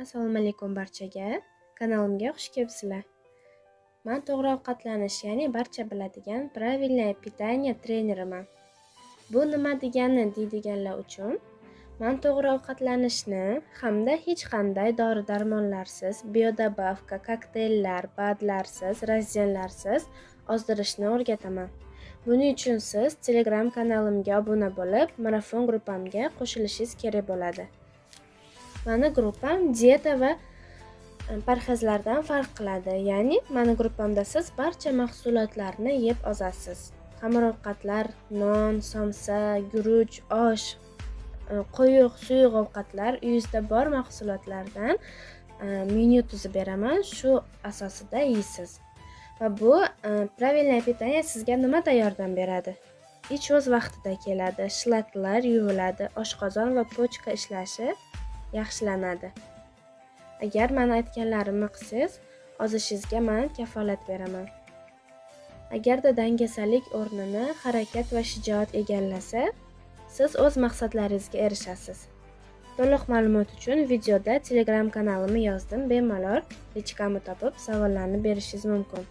Assalomu alaykum barchaga. Kanalimga xush kelibsizlar. Men to'g'ri ovqatlanish, ya'ni barcha biladigan правильное питание treneriman. Bu nima degani deydiganlar uchun men to'g'ri ovqatlanishni hamda hech qanday dori-darmonlarsiz, biodobavka, kokteyllar, badlarsiz, ratsionlarsiz ozdirishni o'rgataman. Buning uchun siz Telegram kanalimga obuna bo'lib, marafon gruppamga qo'shilishingiz kerak bo'ladi. Mani gruppam dieta va e, parhezlardan farq qiladi. Ya'ni mani gruppamda siz barcha mahsulotlarni yeb ozasiz. Xamir ovqatlar, non, somsa, guruch, osh, e, quyuq, suyuq ovqatlar, uyingizda bor mahsulotlardan e, menyu tuzib beraman. Shu asosida yeysiz. Va bu правильное питание sizga nimada yordam beradi? Ich o'z vaqtida keladi, shlatlar yuviladi, oshqozon va pochka ishlashi yaxshilanadi. Agar mani aytganlarimni qilsangiz, ozishingizga men kafolat beraman. Agarda dangasalik o'rnini harakat va shijoat egallasa, siz o'z maqsadlaringizga erishasiz. To'liq ma'lumot uchun videoda Telegram kanalimni yozdim. Bemalol lichkamni topib, savollarni berishingiz mumkin.